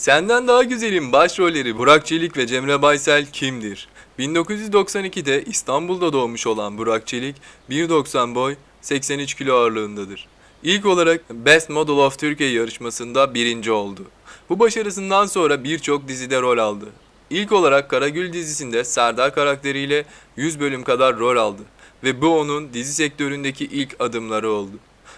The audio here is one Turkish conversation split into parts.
Senden Daha Güzel'in başrolleri Burak Çelik ve Cemre Baysel kimdir? 1992'de İstanbul'da doğmuş olan Burak Çelik 1.90 boy 83 kilo ağırlığındadır. İlk olarak Best Model of Turkey yarışmasında birinci oldu. Bu başarısından sonra birçok dizide rol aldı. İlk olarak Karagül dizisinde Serdar karakteriyle 100 bölüm kadar rol aldı ve bu onun dizi sektöründeki ilk adımları oldu.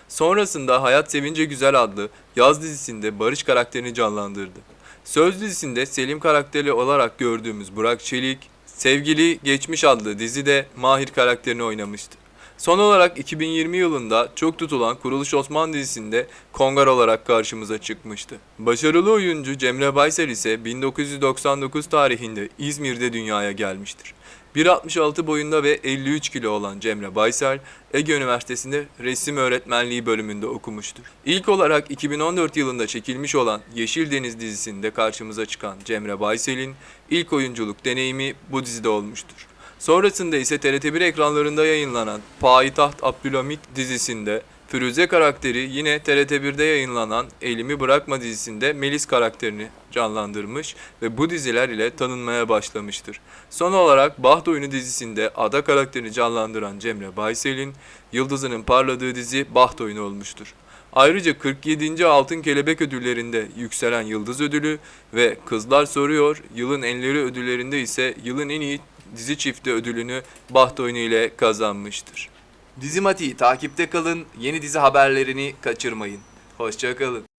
Sonrasında Hayat Sevince Güzel adlı yaz dizisinde Barış karakterini canlandırdı. Söz dizisinde Selim karakteri olarak gördüğümüz Burak Çelik, Sevgili Geçmiş adlı dizide Mahir karakterini oynamıştı. Son olarak 2020 yılında çok tutulan Kuruluş Osman dizisinde Kongar olarak karşımıza çıkmıştı. Başarılı oyuncu Cemre Baysel ise 1999 tarihinde İzmir'de dünyaya gelmiştir. 1.66 boyunda ve 53 kilo olan Cemre Baysel, Ege Üniversitesi'nde resim öğretmenliği bölümünde okumuştur. İlk olarak 2014 yılında çekilmiş olan Yeşil Deniz dizisinde karşımıza çıkan Cemre Baysel'in ilk oyunculuk deneyimi bu dizide olmuştur. Sonrasında ise TRT1 ekranlarında yayınlanan Payitaht Abdülhamit dizisinde Firuze karakteri yine TRT1'de yayınlanan Elimi Bırakma dizisinde Melis karakterini canlandırmış ve bu diziler ile tanınmaya başlamıştır. Son olarak Baht Oyunu dizisinde Ada karakterini canlandıran Cemre Baysel'in yıldızının parladığı dizi Baht Oyunu olmuştur. Ayrıca 47. Altın Kelebek ödüllerinde yükselen Yıldız ödülü ve Kızlar Soruyor Yılın Enleri ödüllerinde ise yılın en iyi dizi çifti ödülünü Baht Oyunu ile kazanmıştır. Dizimati'yi takipte kalın, yeni dizi haberlerini kaçırmayın. Hoşçakalın.